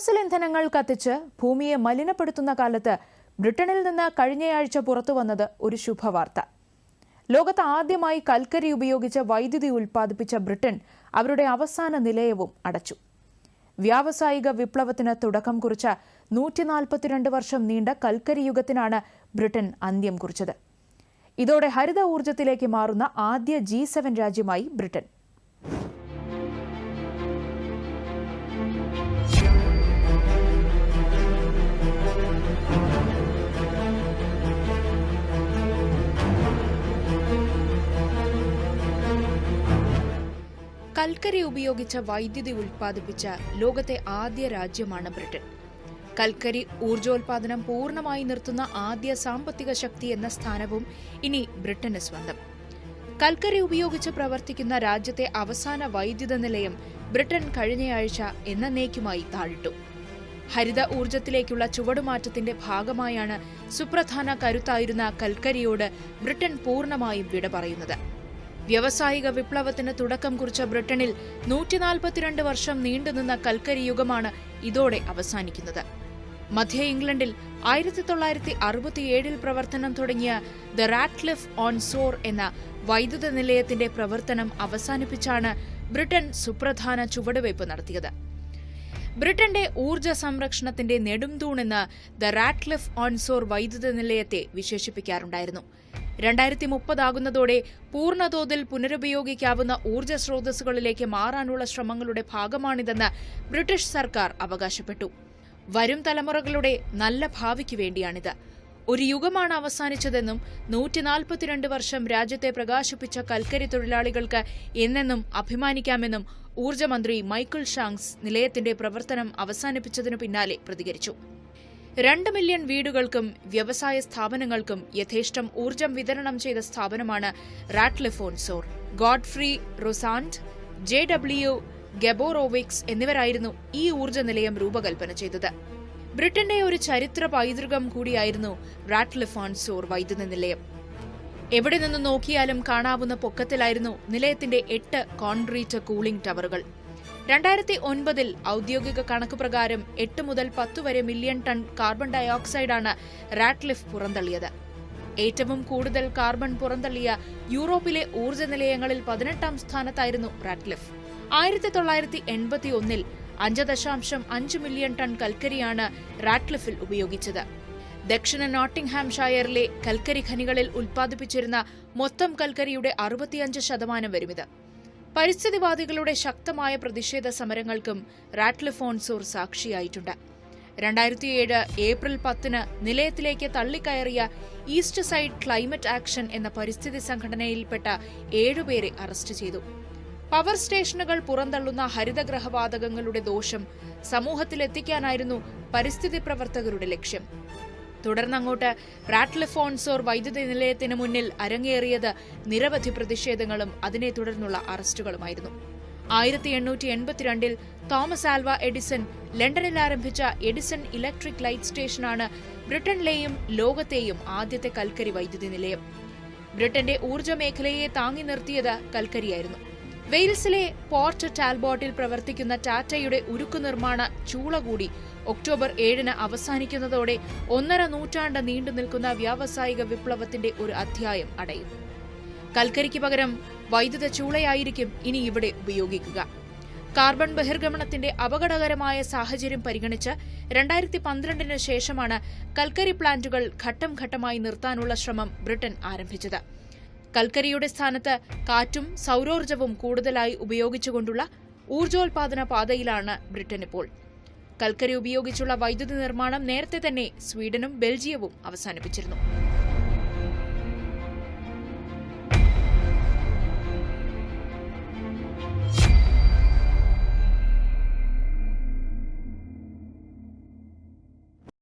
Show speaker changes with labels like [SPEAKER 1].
[SPEAKER 1] Fossil ഇന്ധനങ്ങൾ കത്തിച്ച് ഭൂമിയെ മലിനപ്പെടുത്തുന്ന കാലത്ത് ബ്രിട്ടനിൽ നിന്ന് കഴിഞ്ഞയാഴ്ച പുറത്തു വന്നത് ഒരു ശുഭവാർത്ത. ലോകത്ത് ആദ്യമായി കൽക്കരി ഉപയോഗിച്ച് വൈദ്യുതി ഉൽപ്പാദിപ്പിച്ച ബ്രിട്ടൻ അവരുടെ അവസാന നിലയവും അടച്ചു. വ്യാവസായിക വിപ്ലവത്തിന് തുടക്കം കുറിച്ച നൂറ്റി നാൽപ്പത്തിരണ്ട് വർഷം നീണ്ട കൽക്കരി യുഗത്തിനാണ് ബ്രിട്ടൻ അന്ത്യം കുറിച്ചത്. ഇതോടെ ഹരിത ഊർജത്തിലേക്ക് മാറുന്ന ആദ്യ ജി രാജ്യമായി ബ്രിട്ടൻ. കൽക്കരി ഉപയോഗിച്ച വൈദ്യുതി ഉൽപ്പാദിപ്പിച്ച ലോകത്തെ ആദ്യ രാജ്യമാണ് ബ്രിട്ടൻ. കൽക്കരി ഊർജോൽപാദനം പൂർണമായി നിർത്തുന്ന ആദ്യ സാമ്പത്തിക ശക്തി എന്ന സ്ഥാനവും ഇനി ബ്രിട്ടന് സ്വന്തം. കൽക്കരി ഉപയോഗിച്ച് പ്രവർത്തിക്കുന്ന രാജ്യത്തെ അവസാന വൈദ്യുത നിലയം ബ്രിട്ടൻ കഴിഞ്ഞയാഴ്ച എന്നേക്കുമായി താഴിട്ടു. ഹരിത ഊർജത്തിലേക്കുള്ള ചുവടുമാറ്റത്തിന്റെ ഭാഗമായാണ് സുപ്രധാന കരുത്തായിരുന്ന കൽക്കരിയോട് ബ്രിട്ടൻ പൂർണമായും വിട പറയുന്നത്. വ്യാവസായിക വിപ്ലവത്തിന് തുടക്കം കുറിച്ച ബ്രിട്ടനിൽ നൂറ്റിനാൽപ്പത്തിരണ്ട് വർഷം നീണ്ടുനിന്ന കൽക്കരി യുഗമാണ് ഇതോടെ അവസാനിക്കുന്നത്. മധ്യ ഇംഗ്ലണ്ടിൽ ആയിരത്തി തൊള്ളായിരത്തി അറുപത്തിയേഴിൽ പ്രവർത്തനം തുടങ്ങിയ ദ റാറ്റ്ലിഫ് ഓൺ സോർ എന്ന വൈദ്യുത നിലയത്തിന്റെ പ്രവർത്തനം അവസാനിപ്പിച്ചാണ് ബ്രിട്ടൻ സുപ്രധാന ചുവടുവയ്പ് നടത്തിയത്. ബ്രിട്ടന്റെ ഊർജ സംരക്ഷണത്തിന്റെ നെടുംതൂണെന്ന് ദ റാറ്റ്ലിഫ് ഓൺസോർ വൈദ്യുത നിലയത്തെ വിശേഷിപ്പിക്കാറുണ്ടായിരുന്നു. രണ്ടായിരത്തി മുപ്പതാകുന്നതോടെ പൂർണതോതിൽ പുനരുപയോഗിക്കാവുന്ന ഊർജ സ്രോതസ്സുകളിലേക്ക് മാറാനുള്ള ശ്രമങ്ങളുടെ ഭാഗമാണിതെന്ന് ബ്രിട്ടീഷ് സർക്കാർ അവകാശപ്പെട്ടു. വരും തലമുറകളുടെ നല്ല ഭാവിക്ക് വേണ്ടിയാണിത്. ഒരു യുഗമാണ് അവസാനിച്ചതെന്നും നൂറ്റിനാൽപ്പത്തിരണ്ട് വർഷം രാജ്യത്തെ പ്രകാശിപ്പിച്ച കൽക്കരി തൊഴിലാളികൾക്ക് എന്നെന്നും അഭിമാനിക്കാമെന്നും ഊർജമന്ത്രി മൈക്കിൾ ഷാങ്സ് നിലയത്തിന്റെ പ്രവർത്തനം അവസാനിപ്പിച്ചതിനു പിന്നാലെ പ്രതികരിച്ചു. രണ്ട് മില്യൺ വീടുകൾക്കും വ്യവസായ സ്ഥാപനങ്ങൾക്കും യഥേഷ്ടം ഊർജം വിതരണം ചെയ്ത സ്ഥാപനമാണ് റാറ്റ്ലിഫോൺസോർ ഗോഡ്ഫ്രീ റൊസാൻഡ് ജെ ഡബ്ല്യു ഗബോറോവിക്സ് എന്നിവരായിരുന്നു ഈ ഊർജ നിലയം രൂപകൽപ്പന ചെയ്തത്. ബ്രിട്ടന്റെ ഒരു ചരിത്ര പൈതൃകം കൂടിയായിരുന്നു റാറ്റ്ലിഫോൺസോർ വൈദ്യുത നിലയം. എവിടെ നിന്ന് നോക്കിയാലും കാണാവുന്ന പൊക്കത്തിലായിരുന്നു നിലയത്തിന്റെ എട്ട് കോൺക്രീറ്റ് കൂളിംഗ് ടവറുകൾ. രണ്ടായിരത്തി ഒൻപതിൽ ഔദ്യോഗിക കണക്ക് പ്രകാരം എട്ട് മുതൽ പത്ത് വരെ മില്യൺ ടൺ കാർബൺ ഡയോക്സൈഡാണ് റാറ്റ്ലിഫ് പുറന്തള്ളിയത്. ഏറ്റവും കൂടുതൽ കാർബൺ പുറന്തള്ളിയ യൂറോപ്പിലെ ഊർജ നിലയങ്ങളിൽ പതിനെട്ടാം സ്ഥാനത്തായിരുന്നു റാറ്റ്ലിഫ്. ആയിരത്തി തൊള്ളായിരത്തി എൺപത്തി ഒന്നിൽ അഞ്ച് ദശാംശം അഞ്ച് മില്യൺ ടൺ കൽക്കരിയാണ് റാറ്റ്ലിഫിൽ ഉപയോഗിച്ചത്. ദക്ഷിണ നോട്ടിംഗ്ഹാംഷയറിലെ കൽക്കരി ഖനികളിൽ ഉൽപ്പാദിപ്പിച്ചിരുന്ന മൊത്തം കൽക്കരിയുടെ അറുപത്തിയഞ്ച് ശതമാനം വരുമിത്. പരിസ്ഥിതിവാദികളുടെ ശക്തമായ പ്രതിഷേധ സമരങ്ങൾക്കും റാറ്റ്ലിഫോൺസൂർ സാക്ഷിയായിട്ടുണ്ട്. രണ്ടായിരത്തിയേഴ് ഏപ്രിൽ പത്തിന് നിലയത്തിലേക്ക് തള്ളിക്കയറിയ ഈസ്റ്റ് സൈഡ് ക്ലൈമറ്റ് ആക്ഷൻ എന്ന പരിസ്ഥിതി സംഘടനയിൽപ്പെട്ട ഏഴുപേരെ അറസ്റ്റ് ചെയ്തു. പവർ സ്റ്റേഷനുകൾ പുറന്തള്ളുന്ന ഹരിതഗ്രഹവാതകങ്ങളുടെ ദോഷം സമൂഹത്തിലെത്തിക്കാനായിരുന്നു പരിസ്ഥിതി പ്രവർത്തകരുടെ ലക്ഷ്യം. തുടർന്നങ്ങോട്ട് റാറ്റ്ലിഫോൺസോർ വൈദ്യുതി നിലയത്തിന് മുന്നിൽ അരങ്ങേറിയത് നിരവധി പ്രതിഷേധങ്ങളും അതിനെ തുടർന്നുള്ള അറസ്റ്റുകളുമായിരുന്നു. ആയിരത്തി എണ്ണൂറ്റി എൺപത്തിരണ്ടിൽ തോമസ് ആൽവ എഡിസൺ ലണ്ടനിൽ ആരംഭിച്ച എഡിസൺ ഇലക്ട്രിക് ലൈറ്റ് സ്റ്റേഷനാണ് ബ്രിട്ടനിലെയും ലോകത്തെയും ആദ്യത്തെ കൽക്കരി വൈദ്യുതി നിലയം. ബ്രിട്ടന്റെ ഊർജ മേഖലയെ താങ്ങി നിർത്തിയത് കൽക്കരിയായിരുന്നു. വെയിൽസിലെ പോർട്ട് ടാൽബോട്ടിൽ പ്രവർത്തിക്കുന്ന ടാറ്റയുടെ ഉരുക്കു നിർമ്മാണ ചൂള കൂടി ഒക്ടോബർ ഏഴിന് അവസാനിക്കുന്നതോടെ ഒന്നര നൂറ്റാണ്ട് നീണ്ടു നിൽക്കുന്ന വ്യാവസായിക വിപ്ലവത്തിന്റെ ഒരു അധ്യായം അടയും. കൽക്കരിക്ക് പകരം വൈദ്യുത ചൂളയായിരിക്കും ഇനി ഇവിടെ ഉപയോഗിക്കുക. കാർബൺ ബഹിർഗമനത്തിന്റെ അപകടകരമായ സാഹചര്യം പരിഗണിച്ച് രണ്ടായിരത്തി പന്ത്രണ്ടിന് ശേഷമാണ് കൽക്കരി പ്ലാന്റുകൾ ഘട്ടം ഘട്ടമായി നിർത്താനുള്ള ശ്രമം ബ്രിട്ടൻ ആരംഭിച്ചത്. കൽക്കരിയുടെ സ്ഥാനത്ത് കാറ്റും സൗരോർജവും കൂടുതലായി ഉപയോഗിച്ചുകൊണ്ടുള്ള ഊർജോൽപാദന പാതയിലാണ് ബ്രിട്ടൻ ഇപ്പോൾ. കൽക്കരി ഉപയോഗിച്ചുള്ള വൈദ്യുതി നിർമ്മാണം നേരത്തെ തന്നെ സ്വീഡനും ബെൽജിയവും അവസാനിപ്പിച്ചിരുന്നു.